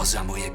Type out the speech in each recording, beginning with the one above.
Poza moje...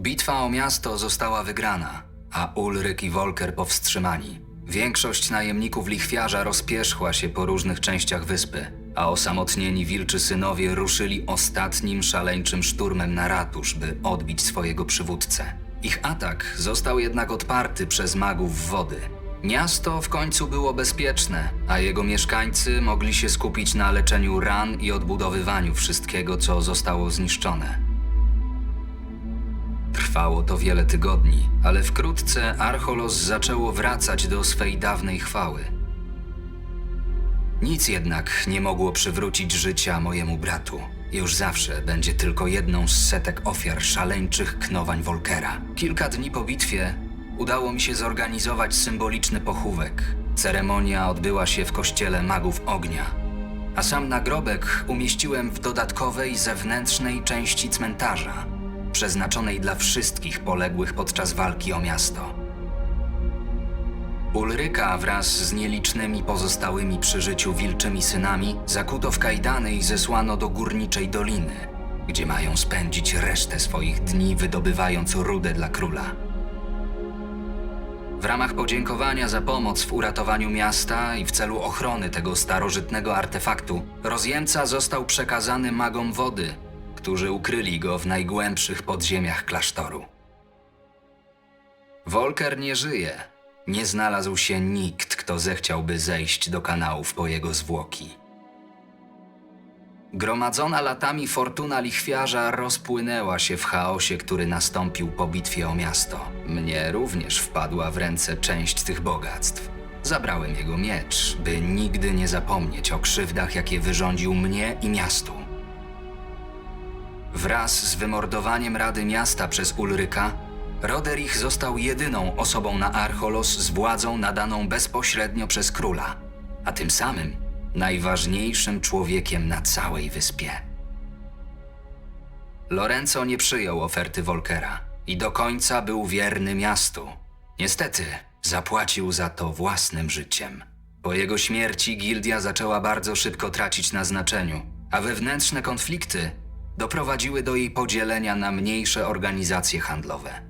Bitwa o miasto została wygrana, a Ulryk i Volker powstrzymani. Większość najemników lichwiarza rozpierzchła się po różnych częściach wyspy, a osamotnieni wilczy synowie ruszyli ostatnim szaleńczym szturmem na ratusz, by odbić swojego przywódcę. Ich atak został jednak odparty przez magów wody. Miasto w końcu było bezpieczne, a jego mieszkańcy mogli się skupić na leczeniu ran i odbudowywaniu wszystkiego, co zostało zniszczone. Trwało to wiele tygodni, ale wkrótce Archolos zaczęło wracać do swej dawnej chwały. Nic jednak nie mogło przywrócić życia mojemu bratu. Już zawsze będzie tylko jedną z setek ofiar szaleńczych knowań Volkera. Kilka dni po bitwie udało mi się zorganizować symboliczny pochówek. Ceremonia odbyła się w kościele magów ognia, a sam nagrobek umieściłem w dodatkowej zewnętrznej części cmentarza, przeznaczonej dla wszystkich poległych podczas walki o miasto. Ulryka wraz z nielicznymi pozostałymi przy życiu wilczymi synami zakuto w kajdany i zesłano do górniczej doliny, gdzie mają spędzić resztę swoich dni wydobywając rudę dla króla. W ramach podziękowania za pomoc w uratowaniu miasta i w celu ochrony tego starożytnego artefaktu, rozjemca został przekazany magom wody, którzy ukryli go w najgłębszych podziemiach klasztoru. Volker nie żyje. Nie znalazł się nikt, kto zechciałby zejść do kanałów po jego zwłoki. Gromadzona latami fortuna lichwiarza rozpłynęła się w chaosie, który nastąpił po bitwie o miasto. Mnie również wpadła w ręce część tych bogactw. Zabrałem jego miecz, by nigdy nie zapomnieć o krzywdach, jakie wyrządził mnie i miastu. Wraz z wymordowaniem Rady Miasta przez Ulryka, Roderich został jedyną osobą na Archolos z władzą nadaną bezpośrednio przez króla, a tym samym najważniejszym człowiekiem na całej wyspie. Lorenzo nie przyjął oferty Volkera i do końca był wierny miastu. Niestety, zapłacił za to własnym życiem. Po jego śmierci gildia zaczęła bardzo szybko tracić na znaczeniu, a wewnętrzne konflikty doprowadziły do jej podzielenia na mniejsze organizacje handlowe.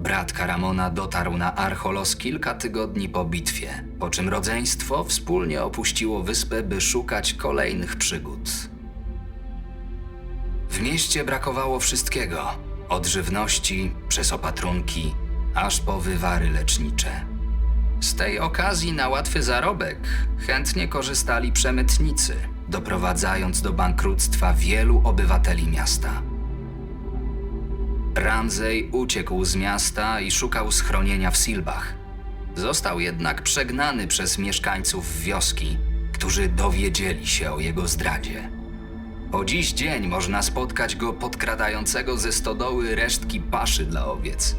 Brat Karamona dotarł na Archolos kilka tygodni po bitwie, po czym rodzeństwo wspólnie opuściło wyspę, by szukać kolejnych przygód. W mieście brakowało wszystkiego: od żywności, przez opatrunki, aż po wywary lecznicze. Z tej okazji na łatwy zarobek chętnie korzystali przemytnicy, doprowadzając do bankructwa wielu obywateli miasta. Ramsey uciekł z miasta i szukał schronienia w Silbach. Został jednak przegnany przez mieszkańców wioski, którzy dowiedzieli się o jego zdradzie. Po dziś dzień można spotkać go podkradającego ze stodoły resztki paszy dla owiec.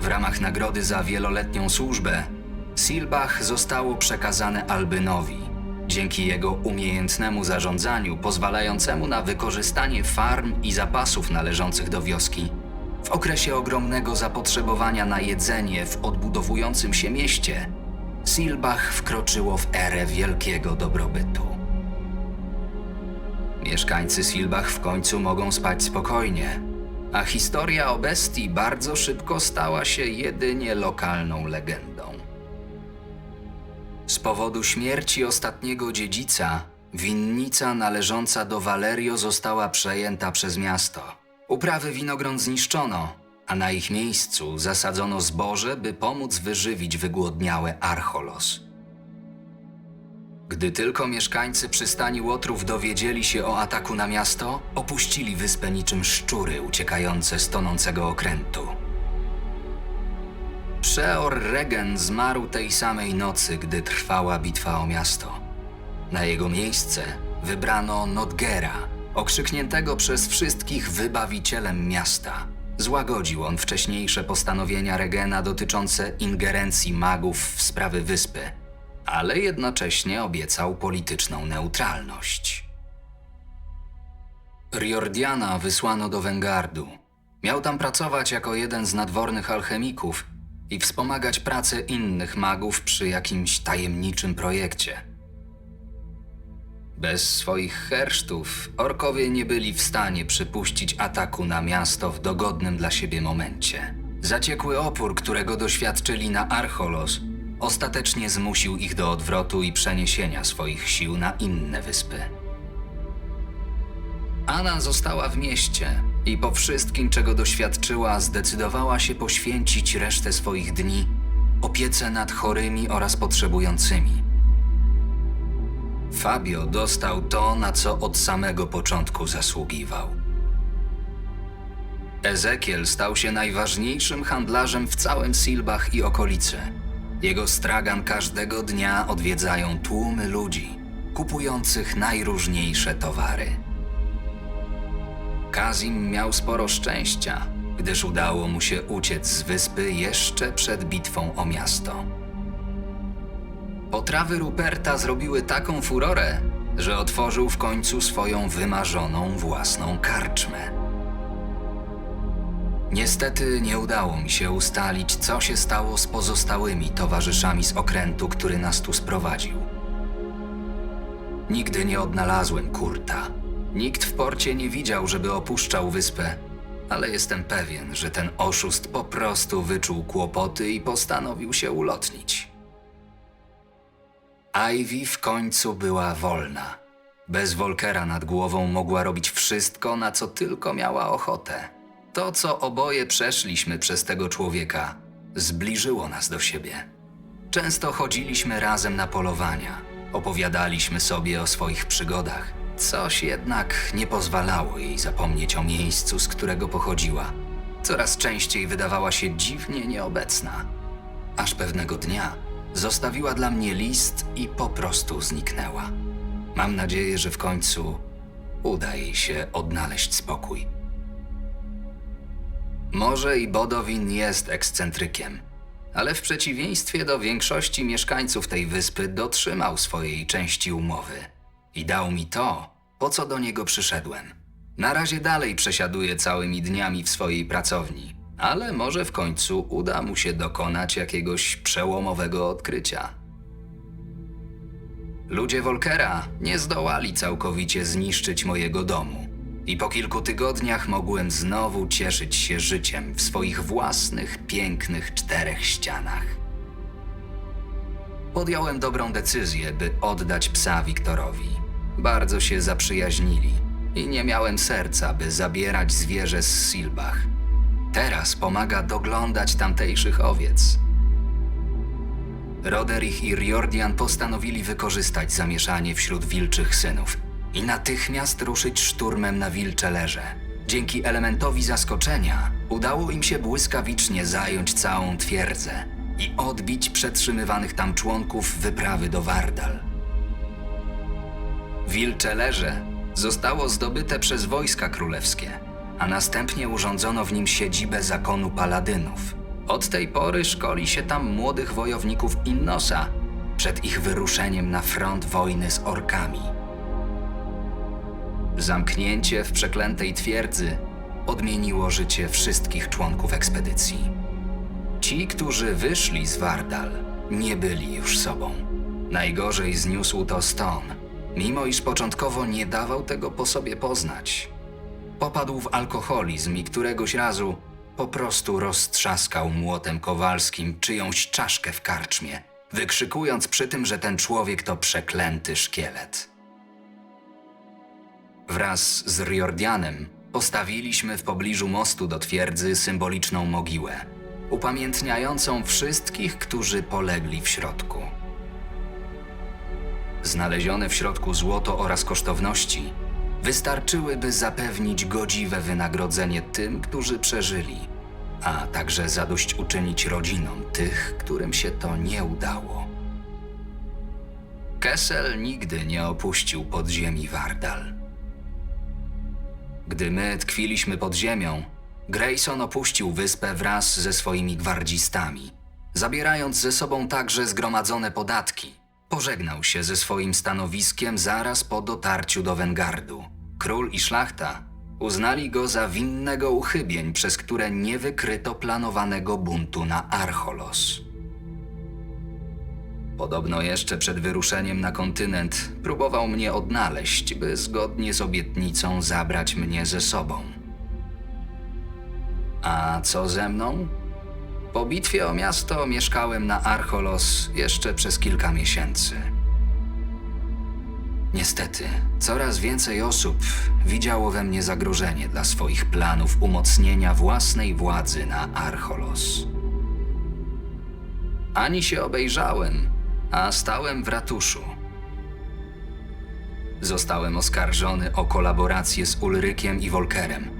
W ramach nagrody za wieloletnią służbę Silbach zostało przekazane Albynowi, dzięki jego umiejętnemu zarządzaniu pozwalającemu na wykorzystanie farm i zapasów należących do wioski. W okresie ogromnego zapotrzebowania na jedzenie w odbudowującym się mieście, Silbach wkroczyło w erę wielkiego dobrobytu. Mieszkańcy Silbach w końcu mogą spać spokojnie, a historia o bestii bardzo szybko stała się jedynie lokalną legendą. Z powodu śmierci ostatniego dziedzica, winnica należąca do Valerio została przejęta przez miasto. Uprawy winogron zniszczono, a na ich miejscu zasadzono zboże, by pomóc wyżywić wygłodniałe Archolos. Gdy tylko mieszkańcy przystani Łotrów dowiedzieli się o ataku na miasto, opuścili wyspę niczym szczury uciekające z tonącego okrętu. Przeor Regen zmarł tej samej nocy, gdy trwała bitwa o miasto. Na jego miejsce wybrano Nodgera, okrzykniętego przez wszystkich wybawicielem miasta. Złagodził on wcześniejsze postanowienia Regena dotyczące ingerencji magów w sprawy wyspy, ale jednocześnie obiecał polityczną neutralność. Riordiana wysłano do Wengardu. Miał tam pracować jako jeden z nadwornych alchemików, i wspomagać pracę innych magów przy jakimś tajemniczym projekcie. Bez swoich hersztów orkowie nie byli w stanie przypuścić ataku na miasto w dogodnym dla siebie momencie. Zaciekły opór, którego doświadczyli na Archolos, ostatecznie zmusił ich do odwrotu i przeniesienia swoich sił na inne wyspy. Anna została w mieście i po wszystkim, czego doświadczyła, zdecydowała się poświęcić resztę swoich dni opiece nad chorymi oraz potrzebującymi. Fabio dostał to, na co od samego początku zasługiwał. Ezekiel stał się najważniejszym handlarzem w całym Silbach i okolicy. Jego stragan każdego dnia odwiedzają tłumy ludzi, kupujących najróżniejsze towary. Kazim miał sporo szczęścia, gdyż udało mu się uciec z wyspy jeszcze przed bitwą o miasto. Potrawy Ruperta zrobiły taką furorę, że otworzył w końcu swoją wymarzoną własną karczmę. Niestety nie udało mi się ustalić, co się stało z pozostałymi towarzyszami z okrętu, który nas tu sprowadził. Nigdy nie odnalazłem Kurta. Nikt w porcie nie widział, żeby opuszczał wyspę, ale jestem pewien, że ten oszust po prostu wyczuł kłopoty i postanowił się ulotnić. Ivy w końcu była wolna. Bez Volkera nad głową mogła robić wszystko, na co tylko miała ochotę. To, co oboje przeszliśmy przez tego człowieka, zbliżyło nas do siebie. Często chodziliśmy razem na polowania, opowiadaliśmy sobie o swoich przygodach. Coś jednak nie pozwalało jej zapomnieć o miejscu, z którego pochodziła. Coraz częściej wydawała się dziwnie nieobecna. Aż pewnego dnia zostawiła dla mnie list i po prostu zniknęła. Mam nadzieję, że w końcu uda jej się odnaleźć spokój. Może i Bodowin jest ekscentrykiem, ale w przeciwieństwie do większości mieszkańców tej wyspy dotrzymał swojej części umowy i dał mi to, po co do niego przyszedłem. Na razie dalej przesiaduje całymi dniami w swojej pracowni, ale może w końcu uda mu się dokonać jakiegoś przełomowego odkrycia. Ludzie Volkera nie zdołali całkowicie zniszczyć mojego domu i po kilku tygodniach mogłem znowu cieszyć się życiem w swoich własnych, pięknych czterech ścianach. Podjąłem dobrą decyzję, by oddać psa Wiktorowi. Bardzo się zaprzyjaźnili i nie miałem serca, by zabierać zwierzę z Silbach. Teraz pomaga doglądać tamtejszych owiec. Roderich i Riordian postanowili wykorzystać zamieszanie wśród wilczych synów i natychmiast ruszyć szturmem na wilcze leże. Dzięki elementowi zaskoczenia udało im się błyskawicznie zająć całą twierdzę i odbić przetrzymywanych tam członków wyprawy do Wardal. Wilcze leże zostało zdobyte przez wojska królewskie, a następnie urządzono w nim siedzibę zakonu paladynów. Od tej pory szkoli się tam młodych wojowników Innosa przed ich wyruszeniem na front wojny z orkami. Zamknięcie w przeklętej twierdzy odmieniło życie wszystkich członków ekspedycji. Ci, którzy wyszli z Wardal, nie byli już sobą. Najgorzej zniósł to Stone, mimo iż początkowo nie dawał tego po sobie poznać. Popadł w alkoholizm i któregoś razu po prostu roztrzaskał młotem kowalskim czyjąś czaszkę w karczmie, wykrzykując przy tym, że ten człowiek to przeklęty szkielet. Wraz z Riordianem postawiliśmy w pobliżu mostu do twierdzy symboliczną mogiłę, upamiętniającą wszystkich, którzy polegli w środku. Znalezione w środku złoto oraz kosztowności wystarczyły, by zapewnić godziwe wynagrodzenie tym, którzy przeżyli, a także zadośćuczynić rodzinom tych, którym się to nie udało. Kessel nigdy nie opuścił podziemi Wardal. Gdy my tkwiliśmy pod ziemią, Grayson opuścił wyspę wraz ze swoimi gwardzistami, zabierając ze sobą także zgromadzone podatki. Pożegnał się ze swoim stanowiskiem zaraz po dotarciu do Wengardu. Król i szlachta Uznali go za winnego uchybień, przez które nie wykryto planowanego buntu na Archolos. Podobno jeszcze przed wyruszeniem na kontynent próbował mnie odnaleźć, by zgodnie z obietnicą zabrać mnie ze sobą. A co ze mną? Po bitwie o miasto mieszkałem na Archolos jeszcze przez kilka miesięcy. Niestety, coraz więcej osób widziało we mnie zagrożenie dla swoich planów umocnienia własnej władzy na Archolos. Ani się obejrzałem, a stałem w ratuszu. Zostałem oskarżony o kolaborację z Ulrykiem i Wolkerem.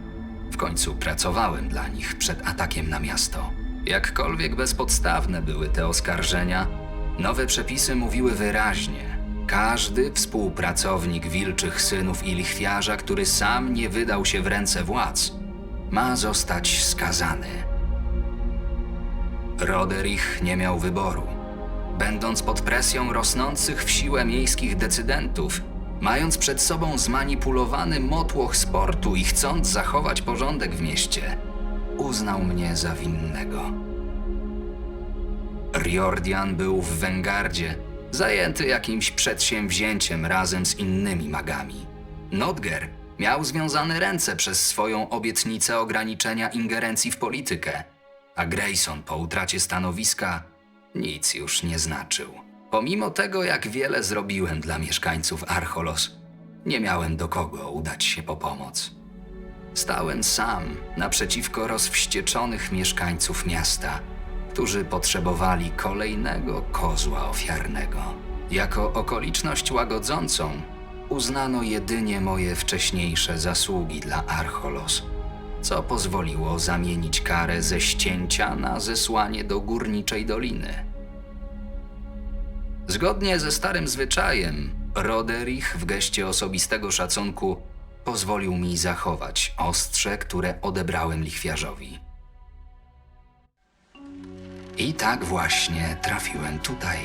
W końcu pracowałem dla nich przed atakiem na miasto. Jakkolwiek bezpodstawne były te oskarżenia, nowe przepisy mówiły wyraźnie: każdy współpracownik wilczych synów i lichwiarza, który sam nie wydał się w ręce władz, ma zostać skazany. Roderich nie miał wyboru. Będąc pod presją rosnących w siłę miejskich decydentów, mając przed sobą zmanipulowany motłoch sportu i chcąc zachować porządek w mieście, uznał mnie za winnego. Riordian był w Wengardzie, zajęty jakimś przedsięwzięciem razem z innymi magami. Nodger miał związane ręce przez swoją obietnicę ograniczenia ingerencji w politykę, a Grayson po utracie stanowiska nic już nie znaczył. Pomimo tego, jak wiele zrobiłem dla mieszkańców Archolos, nie miałem do kogo udać się po pomoc. Stałem sam naprzeciwko rozwścieczonych mieszkańców miasta, którzy potrzebowali kolejnego kozła ofiarnego. Jako okoliczność łagodzącą uznano jedynie moje wcześniejsze zasługi dla Archolos, co pozwoliło zamienić karę ze ścięcia na zesłanie do górniczej doliny. Zgodnie ze starym zwyczajem, Roderich w geście osobistego szacunku pozwolił mi zachować ostrze, które odebrałem lichwiarzowi. I tak właśnie trafiłem tutaj.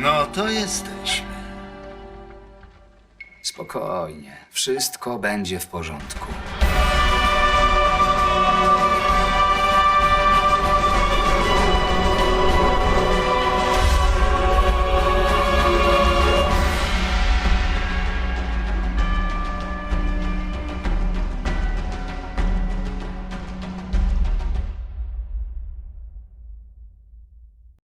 No to jesteśmy. Spokojnie, wszystko będzie w porządku.